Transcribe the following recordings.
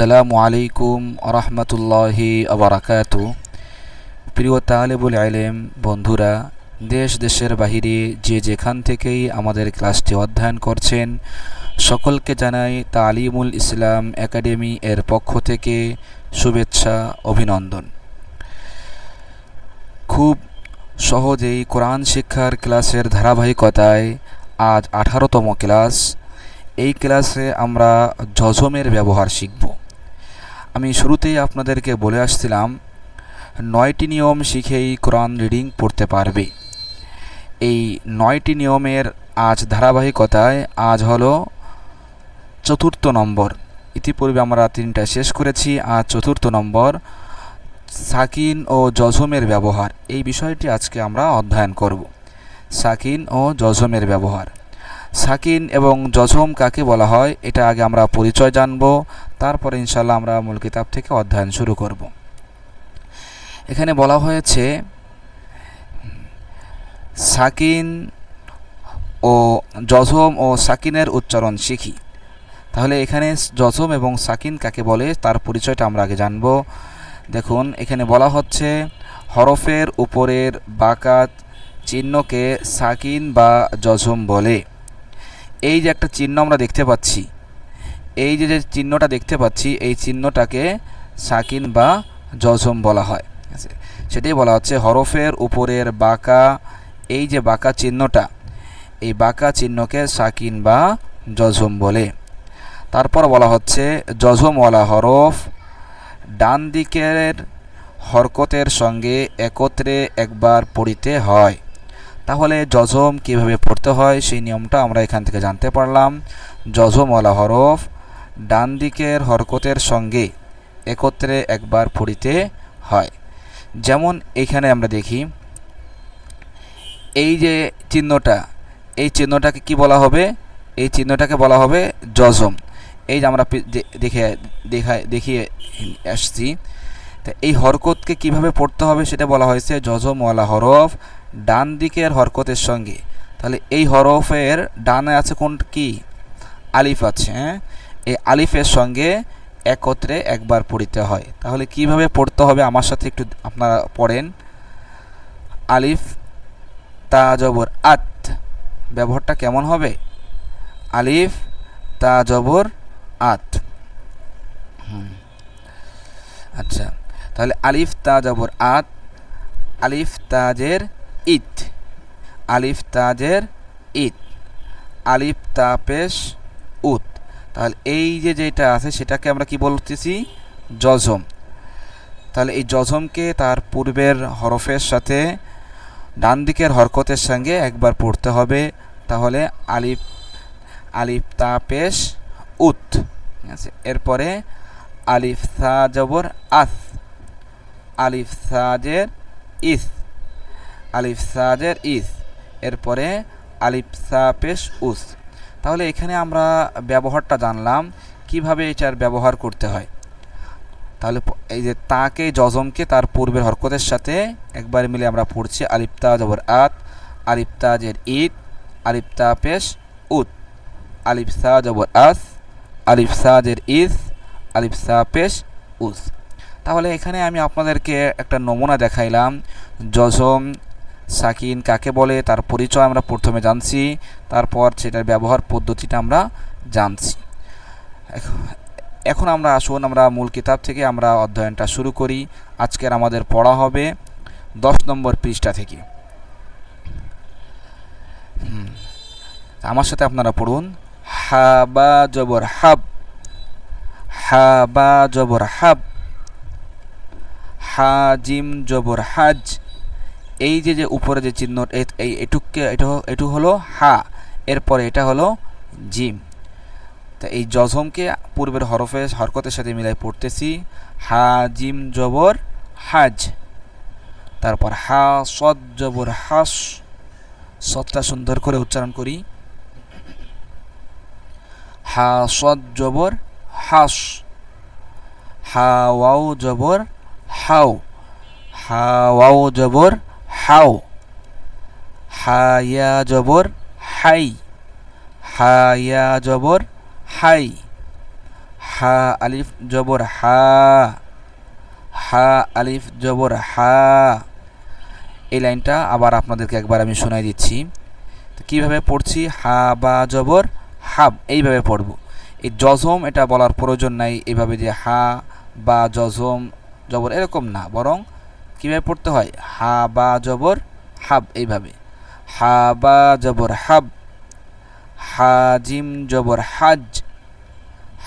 আসসালামু আলাইকুম আরহামতুল্লাহি আবরাকাত। প্রিয় তালেবুল আলেম বন্ধুরা, দেশ দেশের বাহিরে যে যেখান থেকেই আমাদের ক্লাসটি অধ্যয়ন করছেন, সকলকে জানাই তালিমুল ইসলাম একাডেমি এর পক্ষ থেকে শুভেচ্ছা, অভিনন্দন। খুব সহজেই কোরআন শিক্ষার ক্লাসের ধারাবাহিকতায় আজ আঠারোতম ক্লাস। এই ক্লাসে আমরা জজমের ব্যবহার শিখব। আমি শুরুতেই আপনাদেরকে বলে আসছিলাম, নয়টি নিয়ম শিখেই কোরআন রিডিং পড়তে পারবে। এই নয়টি নিয়মের আজ ধারাবাহিকতায় আজ হলো চতুর্থ নম্বর। ইতিপূর্বে আমরা তিনটা শেষ করেছি, আজ চতুর্থ নম্বর, সাকিন ও জজমের ব্যবহার। এই বিষয়টি আজকে আমরা অধ্যয়ন করব। সাকিন ও জজমের ব্যবহার। সাকিন এবং জজম কাকে বলা হয়, এটা আগে আমরা পরিচয় জানব। তারপরে ইনশাল্লাহ আমরা মূল কিতাব থেকে অধ্যয়ন শুরু করব। এখানে বলা হয়েছে, সাকিন ও জজম ও সাকিনের উচ্চারণ শিখি। তাহলে এখানে জজম এবং সাকিন কাকে বলে, তার পরিচয়টা আমরা আগে জানব। দেখুন, এখানে বলা হচ্ছে, হরফের উপরের বাকাত চিহ্নকে সাকিন বা জজম বলে। এই যে একটা চিহ্ন আমরা দেখতে পাচ্ছি, এই যে যে চিহ্নটা দেখতে পাচ্ছি, এই চিহ্নটাকে সাকিন বা জজম বলা হয়। সেটাই বলা হচ্ছে হরফের উপরের বাঁকা, এই যে বাঁকা চিহ্নটা, এই বাঁকা চিহ্নকে সাকিন বা জজম বলে। তারপর বলা হচ্ছে জজমওয়ালা হরফ ডান দিকের হরকতের সঙ্গে একত্রে একবার পড়িতে হয়। তাহলে জজম কীভাবে পড়তে হয় সেই নিয়মটা আমরা এখান থেকে জানতে পারলাম। জজমওয়ালা হরফ ডান দিকের হরকতের সঙ্গে একত্রে একবার পড়িতে হয়। যেমন এখানে আমরা দেখি, এই যে চিহ্নটা, এই চিহ্নটাকে কি বলা হবে? এই চিহ্নটাকে বলা হবে জজম এই যে আমরা দেখে দেখায় দেখিয়ে আসছি, তা এই হরকতকে কীভাবে পড়তে হবে সেটা বলা হয়েছে জজমওয়ালা হরফ ডান দিকের হরকতের সঙ্গে। তাহলে এই হরফের ডানে আছে কোন কি? আলিফ আছে হ্যাঁ? এই আলিফের সঙ্গে একত্রে একবার পড়িতে হয়। তাহলে কীভাবে পড়তে হবে? আমার সাথে একটু আপনারা পড়েন। আলিফ তা জবর আত। ব্যবহারটা কেমন হবে? আলিফ তা জবর আত আচ্ছা। তাহলে আলিফ তা জবর আত। আলিফ, তাজের ইত। আলিফ তাজের ইত। আলিফ তা পেশ উত। তাহলে এই যে যেটা আছে সেটাকে আমরা কি বলতেছি? জজম তাহলে এই জজমকে তার পূর্বের হরফের সাথে ডান দিকের হরকতের সঙ্গে একবার পড়তে হবে। তাহলে আলিফ আলিফ তা পেশ উত। ঠিক আছে? এরপরে আলিফ সা জবর আস। আলিফ সাজের ইস। আলিফ সাজের ইস, এরপরে আলিফ সা পেশ উস। তাহলে এখানে আমরা ব্যবহারটা জানলাম, কীভাবে এটার ব্যবহার করতে হয়। তাহলে এই যে তাকে জজমকে তার পূর্বের হরকতের সাথে একবার মিলে আমরা পড়ছি আলিপ্তা জবর আত আলিপ্তাজের ঈদ আলিপ্তা পেশ উত। আলিফসা জবর আস, আলিফসাজের ইস আলিফসা পেশ উস। তাহলে এখানে আমি আপনাদেরকে একটা নমুনা দেখাইলাম জজম সাকিন কাকে বলে, তার পরিচয় আমরা প্রথমে জানছি, তারপর সেটার ব্যবহার পদ্ধতিটা আমরা জানছি। এখন আমরা আসুন, আমরা মূল কিতাব থেকে আমরা অধ্যয়নটা শুরু করি। আজকের আমাদের পড়া হবে দশ নম্বর পৃষ্ঠা থেকে। আমার সাথে আপনারা পড়ুন। হাবা জবর হাব। হাবা জবর হাব। হাজিম জবর হাজ। এই যে যে উপরে যে চিহ্ন এই এটুককে, এটা, এটু হলো হা, এরপরে এটা হলো জিম। তা এই জজমকে পূর্বের হরফে, হরকতের সাথে মিলাই পড়তেছি, হা, জিম, জবর, হাজ। তারপর হা সদ জবর, হাস। সদটা সুন্দর করে উচ্চারণ করি। হা সদ জবর, হাস। হা, ওয়াও, জবর, হাও। হা, ওয়াও, জবর হাও। হায়া জবর, হাই। হায়া জবর, হাই। হা, আলিফ, জবর, হা। হা, আলিফ, জবর, হা। এই লাইনটা আবার আপনাদেরকে একবার আমি শোনাই দিচ্ছি। তো কীভাবে পড়ছি? হা, বা, জবর, হাব, এইভাবে পড়ব। এই জজম এটা বলার প্রয়োজন নাই। এইভাবে যে হা, বা, জজম, জবর এরকম না। বরং কীভাবে পড়তে হয়? হা, বা, জবর, হাব এইভাবে। হা, বা, জবর, হাব। হা, জিম, জবর, হাজ।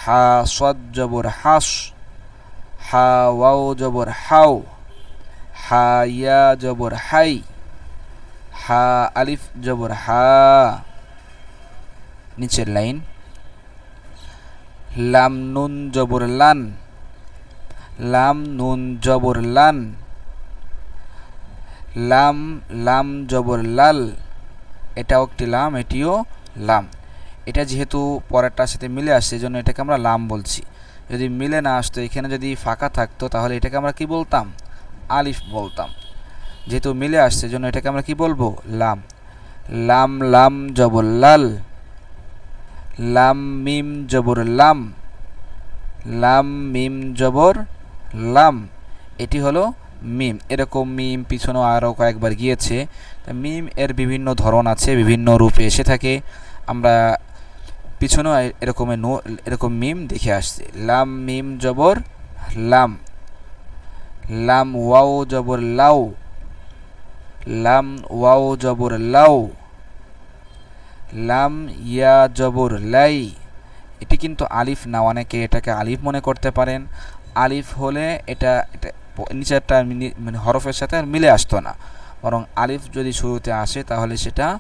হা, সদ, জবর, হাস। হা, ওয়াও, জবর, হাও। হা, ইয়া, জবর, হাই। হা, আলিফ, জবর, হা। নিচের লাইন। লাম, নুন, জবর, লান। লাম, নুন, জবর, লান। লাম লাম জবর লাল, এটাও একটি লাম, এটিও লাম। এটা যেহেতু পরেরটার সাথে মিলে আসছে জন্য এটাকে আমরা লাম বলছি। যদি মিলে না আসতো, এখানে যদি ফাঁকা থাকতো, তাহলে এটাকে আমরা কি বলতাম? আলিফ বলতাম। যেহেতু মিলে আসছে জন্য এটাকে আমরা কি বলব? লাম। লাম লাম জবর লাল, লাম, মিম জবর লাম লাম, মিম জবর লাম। এটি হলো মিম এরকম মিম পিছনেও আরও কয়েকবার গিয়েছে। মিম এর বিভিন্ন ধরন আছে, বিভিন্ন রূপে এসে থাকে। আমরা পিছনেও এরকমের নো এরকম মিম দেখে আসছে। লাম মিম জবর লাম। লাম ওয়াও জবর লাউ লাম ওয়াও জবর লাউ লাম ইয়া জবর লাই। এটি কিন্তু আলিফ না, অনেকে এটাকে আলিফ মনে করতে পারেন। আলিফ হলে এটা এটা নিচেরটা মানে হরফের সাথে আর মিলে আসতো না। বরং আলিফ যদি শুরুতে আসে, তাহলে সেটা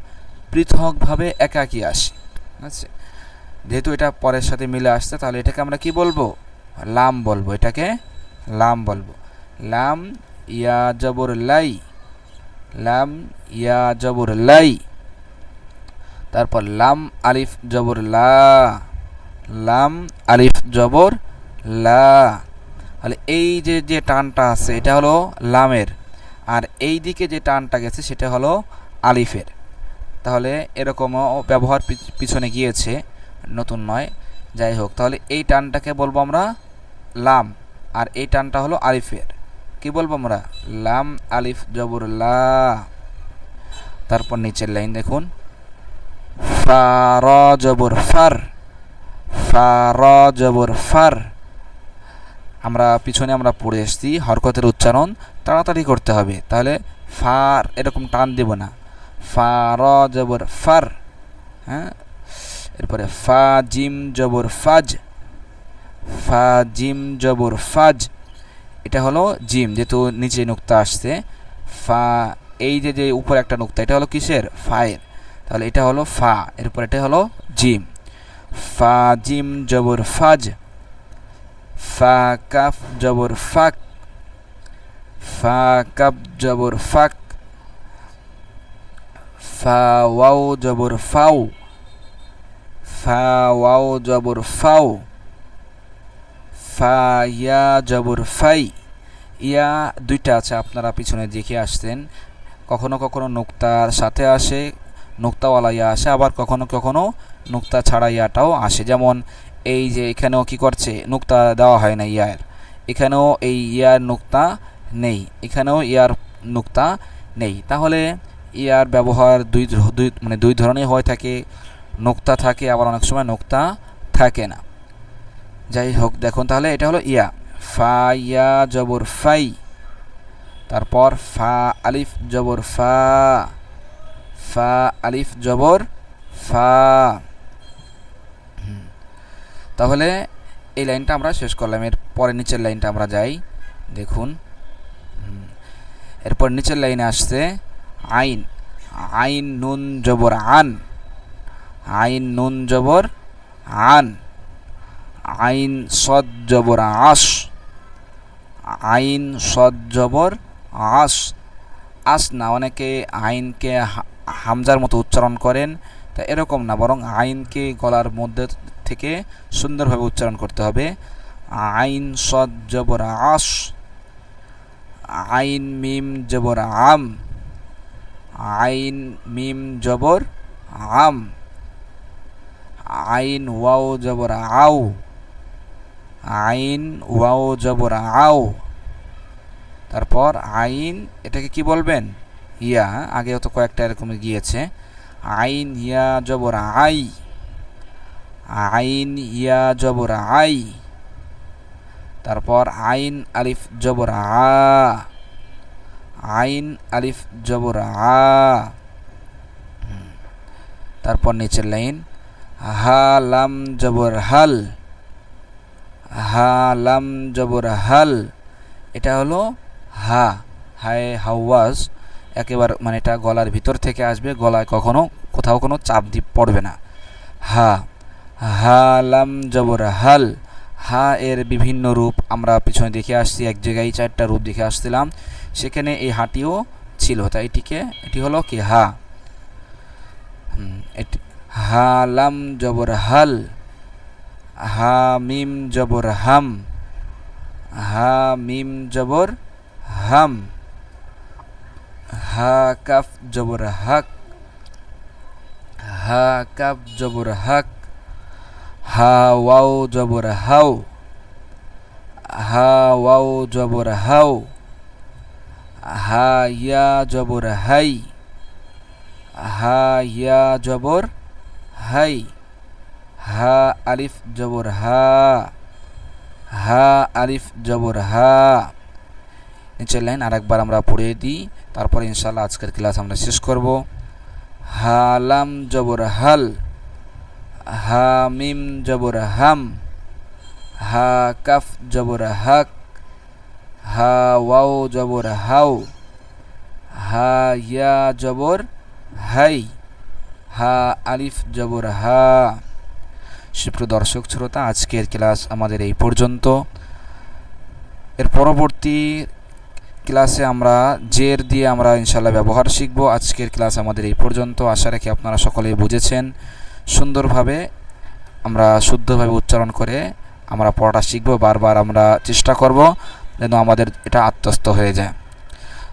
পৃথকভাবে একাকী আসে। আছে যেহেতু এটা পরের সাথে মিলে আসছে, তাহলে এটাকে আমরা কি বলব? লাম বলব। এটাকে লাম বলব। লাম ইয়া জবর লাই। লাম ইয়া জবর লাই। তারপর লাম আলিফ জবর লা। লাম আলিফ জবর লা। তাহলে এই যে যে টানটা আছে, এটা হলো লামের। আর এই দিকে যে টানটা গেছে, সেটা হলো আলিফের। তাহলে এরকমও ব্যবহার পিছনে গিয়েছে, নতুন নয়। যাই হোক, তাহলে এই টানটাকে বলব আমরা লাম। আর এই টানটা হলো আলিফের। কি বলব আমরা? লাম, আলিফ, জবর, লা। তারপর নিচের লাইন দেখুন। ফা, র, জবর, ফার। ফা, র, জবর, ফার। আমরা পিছনে আমরা পড়ে এসেছি, হরকতের উচ্চারণ, তাড়াতাড়ি করতে হবে। তাহলে ফার এরকম টান দেব না। ফা, র, জবর, ফার হ্যাঁ? এরপরে ফা, জিম, জবর, ফাজ। ফা, জিম, জবর, ফাজ। এটা হলো জিম, যেহেতু নিচে নুক্তা আসছে। ফা, এই যে যে উপরে একটা নুক্তা, এটা হলো কিসের? ফায়ের। তাহলে এটা হলো ফা, এরপর এটা হলো জিম। ফা, জিম, জবর, ফাজ। ফা কাফ জবর ফাক ফা কাপ জবর ফাক ফা ওয়াও জবর ফাউ ফা ওয়াও জবর ফাউ ফা জবর ফাই ইয়া দুইটা আছে, আপনারা পিছনে দেখে আসতেন। কখনো কখনো নোক্তার সাথে আসে নোক্তাওয়ালা ইয়া আসে, আবার কখনো কখনো নোক্তা ছাড়া ইয়াটাও আসে। যেমন এই যে এখানেও কি করছে? নুক্তা দেওয়া হয় না ইয়ার। এখানেও এই ইয়ার নোক্তা নেই। এখানেও ইয়ার নুক্তা নেই। তাহলে ইয়ার ব্যবহার দুই দুই মানে দুই ধরনের হয়ে থাকে। নোক্তা থাকে, আবার অনেক সময় নোক্তা থাকে না। যাই হোক, দেখুন তাহলে, এটা হলো ইয়া। ফা, ইয়া, জবর, ফাই। তারপর ফা, আলিফ, জবর, ফা। ফা, আলিফ, জবর, ফা। তাহলে এই লাইনটা আমরা শেষ করলাম। এর পরে নিচের লাইনটা আমরা যাই। দেখুন। এরপর নিচের লাইনে আসছে, আইন। আইন নুন জবর আন। আইন নুন জবর আন। আইন সদ জবর আস। আইন সদ জবর আস। আস না, অনেকে আইনকে হামজার মতো উচ্চারণ করেন, তা এরকম না, বরং আইনকে গলার মধ্যে থেকে সুন্দরভাবে উচ্চারণ করতে হবে। আইন সদ জবর আস। আইন মিম জবর আম। আইন মিম জবর আম। আইন ওয়াও জবর আউ আইন ওয়াও জবর আও। তারপর আইন, এটাকে কি বলবেন? ইয়া আগেও তো কয়েকটা এরকম গিয়েছে। আইন ইয়া জবর আই। আইন ইয়া জবর আই। তারপর আইন আলিফ জবর আ। আইন আলিফ জবর আ। তারপর নিচের লাইন, হা লাম জবর হাল। হা লাম জবর হাল। এটা হলো হা, হায় হাওয়াজ। একেবারে মানে এটা গলার ভিতর থেকে আসবে, গলায় কখনো কোথাও কোনো চাপ দ্বীপ পড়বে না। হা। হা জবর হাল। হা এর বিভিন্ন রূপ আমরা পিছনে দেখে আসছি এক জায়গায় চারটা রূপ দেখে আসছিলাম। সেখানে এই হাটিও ছিল তাই এটিকে এটি হলো কি? হা। হুম, এটি হা লাম জবর হাল। হা মিম জবর হাম। হা মিম জবর হাম। হা কাফ জবর হক। হা কাফ জবর হক। হা ওয়াও জবর হাও। হা ওয়াও জবর হাও। হা ইয়া জবর হাই। হা ইয়া জবর হাই। হা আলিফ জবর হা। হা আলিফ জবর হা। নিচের লাইন আরেকবার আমরা পড়ে দিই, তারপর ইনশাল্লাহ আজকের ক্লাস আমরা শেষ করব। হালাম জবর হাল। হা মিম জবর হাম, হা কাফ জবর হক, হা ওয়াও জবর হাও, হা ইয়া জবর হাই, হা আলিফ জবর হা। সুপ্রিয় দর্শক, শ্রোতা, আজকের ক্লাস আমাদের এই পর্যন্ত। এর পরবর্তী ক্লাসে আমরা জের দিয়ে আমরা ইনশাল্লাহ ব্যবহার শিখব। আজকের ক্লাস আমাদের এই পর্যন্ত। আশা রাখি আপনারা সকলেই বুঝেছেন। সুন্দরভাবে আমরা শুদ্ধভাবে উচ্চারণ করে আমরা পড়াটা শিখব, বারবার আমরা চেষ্টা করব যেন আমাদের এটা আত্মস্থ হয়ে যায়।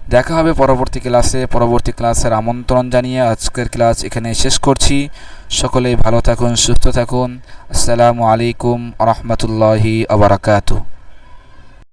দেখা হবে পরবর্তী ক্লাসে। পরবর্তী ক্লাসের আমন্ত্রণ জানিয়ে আজকের ক্লাস এখানে শেষ করছি। সকলেই ভালো থাকুন, সুস্থ থাকুন। আসসালামু আলাইকুম রহমতুল্লাহি আবরাকাতু